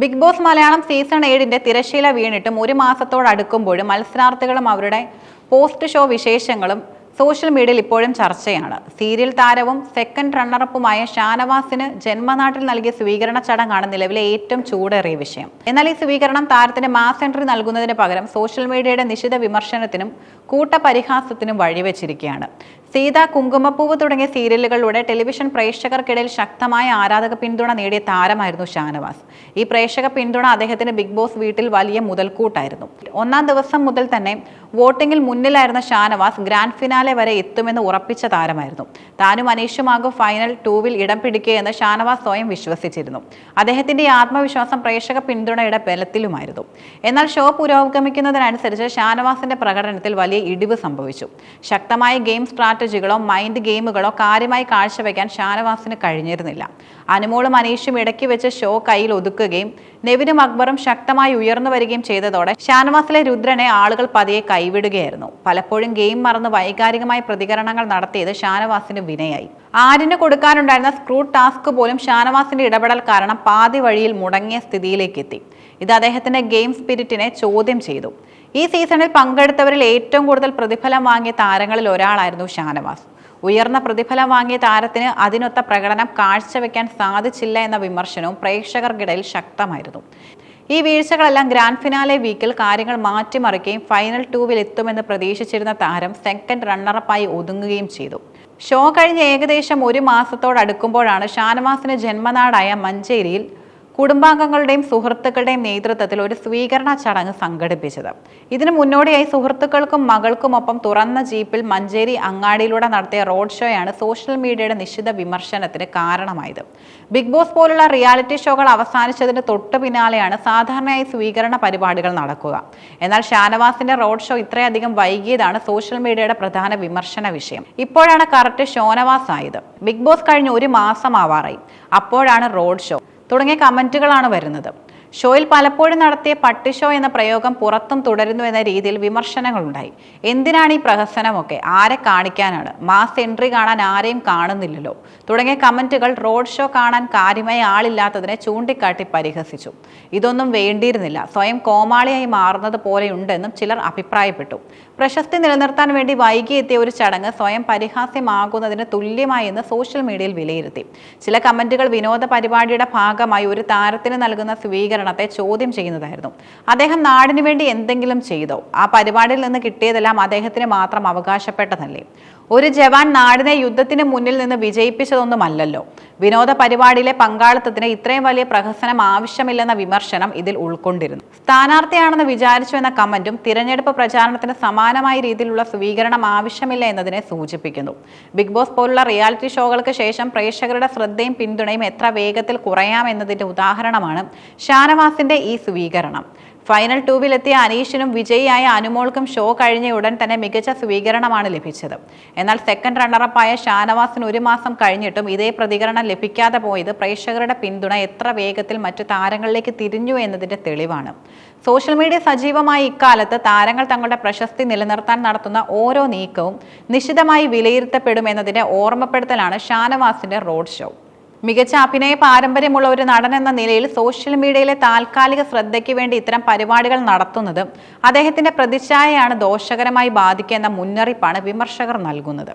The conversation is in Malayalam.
ബിഗ് ബോസ് മലയാളം സീസൺ ഏഴിന്റെ തിരശീല വീണിട്ടും ഒരു മാസത്തോടടുക്കുമ്പോഴും മത്സരാർത്ഥികളും അവരുടെ പോസ്റ്റ് ഷോ വിശേഷങ്ങളും സോഷ്യൽ മീഡിയയിൽ ഇപ്പോഴും ചർച്ചയാണ്. സീരിയൽ താരവും സെക്കൻഡ് റണ്ണറപ്പുമായ ഷാനവാസിന് ജന്മനാട്ടിൽ നൽകിയ സ്വീകരണ ചടങ്ങാണ് നിലവിലെ ഏറ്റവും ചൂടേറിയ വിഷയം. എന്നാൽ ഈ സ്വീകരണം താരത്തിന് മാസ് എൻട്രി നൽകുന്നതിന് പകരം സോഷ്യൽ മീഡിയയുടെ നിശിത വിമർശനത്തിനും കൂട്ടപരിഹാസത്തിനും വഴിവെച്ചിരിക്കുകയാണ്. സീത കുങ്കുമപ്പൂവ് തുടങ്ങിയ സീരിയലുകളിലൂടെ ടെലിവിഷൻ പ്രേക്ഷകർക്കിടയിൽ ശക്തമായ ആരാധക പിന്തുണ നേടിയ താരമായിരുന്നു ഷാനവാസ്. ഈ പ്രേക്ഷക പിന്തുണ അദ്ദേഹത്തിന് ബിഗ് ബോസ് വീട്ടിൽ വലിയ മുതൽക്കൂട്ടായിരുന്നു. ഒന്നാം ദിവസം മുതൽ തന്നെ വോട്ടിംഗിൽ മുന്നിലായിരുന്ന ഷാനവാസ് ഗ്രാൻഡ് ഫിനാലെ വരെ എത്തുമെന്ന് ഉറപ്പിച്ച താരമായിരുന്നു. താനും അനീഷുമാകും ഫൈനൽ ടൂവിൽ ഇടം പിടിക്കുക പിടിക്കുകയെന്ന് ഷാനവാസ് സ്വയം വിശ്വസിച്ചിരുന്നു. അദ്ദേഹത്തിന്റെ ആത്മവിശ്വാസം പ്രേക്ഷക പിന്തുണയുടെ ബലത്തിലുമായിരുന്നു. എന്നാൽ ഷോ പുരോഗമിക്കുന്നതിനനുസരിച്ച് ഷാനവാസിന്റെ പ്രകടനത്തിൽ വലിയ ഇടിവ് സംഭവിച്ചു. ശക്തമായ ഗെയിം സ്ട്രാറ്റജികളോ മൈൻഡ് ഗെയിമുകളോ കാര്യമായി കാഴ്ചവെക്കാൻ ഷാനവാസിന് കഴിഞ്ഞിരുന്നില്ല. അനുമോളും അനീഷും ഇടയ്ക്ക് വെച്ച് ഷോ കയ്യിൽ ഒതുക്കുകയും നെവിനും അക്ബറും ശക്തമായി ഉയർന്നു വരികയും ചെയ്തതോടെ ഷാനവാസിലെ രുദ്രനെ ആളുകൾ പതിയെ കൈവിടുകയായിരുന്നു. പലപ്പോഴും ഗെയിം മറന്ന് വൈകാരികമായ പ്രതികരണങ്ങൾ നടത്തിയത് ഷാനവാസിന് വിനയായി. ആരിന് കൊടുക്കാനുണ്ടായിരുന്ന സ്ക്രൂ ടാസ്ക് പോലും ഷാനവാസിന്റെ ഇടപെടൽ കാരണം പാതി വഴിയിൽ മുടങ്ങിയ സ്ഥിതിയിലേക്ക് എത്തി. ഇത് അദ്ദേഹത്തിന്റെ ഗെയിം സ്പിരിറ്റിനെ ചോദ്യം ചെയ്തു. ഈ സീസണിൽ പങ്കെടുത്തവരിൽ ഏറ്റവും കൂടുതൽ പ്രതിഫലം വാങ്ങിയ താരങ്ങളിൽ ഒരാളായിരുന്നു ഷാനവാസ്. ഉയർന്ന പ്രതിഫലം വാങ്ങിയ താരത്തിന് അതിനൊത്ത പ്രകടനം കാഴ്ചവെക്കാൻ സാധിച്ചില്ല എന്ന വിമർശനവും പ്രേക്ഷകർക്കിടയിൽ ശക്തമായിരുന്നു. ഈ വീഴ്ചകളെല്ലാം ഗ്രാൻഡ് ഫിനാലെ വീക്കിൽ കാര്യങ്ങൾ മാറ്റിമറിക്കുകയും ഫൈനൽ ടൂവിൽ എത്തുമെന്ന് പ്രതീക്ഷിച്ചിരുന്ന താരം സെക്കൻഡ് റണ്ണറപ്പായി ഒതുങ്ങുകയും ചെയ്തു. ഷോ കഴിഞ്ഞ് ഏകദേശം ഒരു മാസത്തോടടുക്കുമ്പോഴാണ് ഷാനവാസിന് ജന്മനാടായ മഞ്ചേരിയിൽ കുടുംബാംഗങ്ങളുടെയും സുഹൃത്തുക്കളുടെയും നേതൃത്വത്തിൽ ഒരു സ്വീകരണ ചടങ്ങ് സംഘടിപ്പിച്ചത്. ഇതിനു മുന്നോടിയായി സുഹൃത്തുക്കൾക്കും മകൾക്കുമൊപ്പം തുറന്ന ജീപ്പിൽ മഞ്ചേരി അങ്ങാടിയിലൂടെ നടത്തിയ റോഡ് ഷോയാണ് സോഷ്യൽ മീഡിയയുടെ നിശ്ചിത വിമർശനത്തിന് കാരണമായത്. ബിഗ് ബോസ് പോലുള്ള റിയാലിറ്റി ഷോകൾ അവസാനിച്ചതിന് തൊട്ടു പിന്നാലെയാണ് സാധാരണയായി സ്വീകരണ പരിപാടികൾ നടക്കുക. എന്നാൽ ഷാനവാസിന്റെ റോഡ് ഷോ ഇത്രയധികം വൈകിയതാണ് സോഷ്യൽ മീഡിയയുടെ പ്രധാന വിമർശന വിഷയം. ഇപ്പോഴാണ് കറക്റ്റ് ഷോനവാസ് ആയത് ബിഗ് ബോസ് കഴിഞ്ഞ് ഒരു മാസം ആവാറായി അപ്പോഴാണ് റോഡ് ഷോ. തുടങ്ങിയ കമന്റുകളാണ് വരുന്നത്. ഷോയിൽ പലപ്പോഴും നടത്തിയ പട്ടി ഷോ എന്ന പ്രയോഗം പുറത്തും തുടരുന്നു എന്ന രീതിയിൽ വിമർശനങ്ങളുണ്ടായി. എന്തിനാണ് ഈ പ്രഹസനമൊക്കെ? ആരെ കാണിക്കാനാണ്? മാസ് എൻട്രി കാണാൻ ആരെയും കാണുന്നില്ലല്ലോ. തുടങ്ങിയ കമന്റുകൾ റോഡ് ഷോ കാണാൻ കാര്യമായി ആളില്ലാത്തതിനെ ചൂണ്ടിക്കാട്ടി പരിഹസിച്ചു. ഇതൊന്നും വേണ്ടിയിരുന്നില്ല. സ്വയം കോമാളിയായി മാറുന്നത് പോലെയുണ്ടെന്നും ചിലർ അഭിപ്രായപ്പെട്ടു. പ്രശസ്തി നിലനിർത്താൻ വേണ്ടി വൈകിയെത്തിയ ഒരു ചടങ്ങ് സ്വയം പരിഹാസ്യമാകുന്നതിന് തുല്യമായി എന്ന് സോഷ്യൽ മീഡിയയിൽ വിലയിരുത്തി. ചില കമന്റുകൾ വിനോദ പരിപാടിയുടെ ഭാഗമായി ഒരു താരത്തിന് നൽകുന്ന സ്വീകരണത്തെ ചോദ്യം ചെയ്യുന്നതായിരുന്നു. അദ്ദേഹം നാടിനു വേണ്ടി എന്തെങ്കിലും ചെയ്തോ ആ പരിപാടിയിൽ നിന്ന് കിട്ടിയതെല്ലാം അദ്ദേഹത്തിന് മാത്രം അവകാശപ്പെട്ടതല്ലേ? ഒരു ജവാൻ നാടിനെ യുദ്ധത്തിന് മുന്നിൽ നിന്ന് വിജയിപ്പിച്ചതൊന്നുമല്ലല്ലോ. വിനോദ പരിപാടിയിലെ പങ്കാളിത്തത്തിന് ഇത്രയും വലിയ പ്രഹസനം ആവശ്യമില്ലെന്ന വിമർശനം ഇതിൽ ഉൾക്കൊണ്ടിരുന്നു. സ്ഥാനാർത്ഥിയാണെന്ന് വിചാരിച്ചു എന്ന കമന്റും തിരഞ്ഞെടുപ്പ് പ്രചാരണത്തിന് സമാനമായ രീതിയിലുള്ള സ്വീകരണം ആവശ്യമില്ല എന്നതിനെ സൂചിപ്പിക്കുന്നു. ബിഗ് ബോസ് പോലുള്ള റിയാലിറ്റി ഷോകൾക്ക് ശേഷം പ്രേക്ഷകരുടെ ശ്രദ്ധയും പിന്തുണയും എത്ര വേഗത്തിൽ കുറയാം എന്നതിന്റെ ഉദാഹരണമാണ് ഷാനവാസിന്റെ ഈ സ്വീകരണം. ഫൈനൽ ടൂവിലെത്തിയ അനീഷിനും വിജയിയായ അനുമോൾക്കും ഷോ കഴിഞ്ഞ ഉടൻ തന്നെ മികച്ച സ്വീകരണമാണ് ലഭിച്ചത്. എന്നാൽ സെക്കൻഡ് റണ്ണറപ്പായ ഷാനവാസിന് ഒരു മാസം കഴിഞ്ഞിട്ടും ഇതേ പ്രതികരണം ലഭിക്കാതെ പോയത് പ്രേക്ഷകരുടെ പിന്തുണ എത്ര വേഗത്തിൽ മറ്റു താരങ്ങളിലേക്ക് തിരിഞ്ഞു എന്നതിന്റെ തെളിവാണ്. സോഷ്യൽ മീഡിയ സജീവമായ ഇക്കാലത്ത് താരങ്ങൾ തങ്ങളുടെ പ്രശസ്തി നിലനിർത്താൻ നടത്തുന്ന ഓരോ നീക്കവും നിശിതമായി വിലയിരുത്തപ്പെടുമെന്നതിന്റെ ഓർമ്മപ്പെടുത്തലാണ് ഷാനവാസിന്റെ റോഡ് ഷോ. മികച്ച അഭിനയ പാരമ്പര്യമുള്ള ഒരു നടൻ എന്ന നിലയിൽ സോഷ്യൽ മീഡിയയിലെ താൽക്കാലിക ശ്രദ്ധയ്ക്ക് വേണ്ടി ഇത്തരം പരിപാടികൾ നടത്തുന്നത് അദ്ദേഹത്തിന്റെ പ്രതിച്ഛായയാണ് ദോഷകരമായി ബാധിക്കുക എന്ന മുന്നറിയിപ്പാണ് വിമർശകർ നൽകുന്നത്.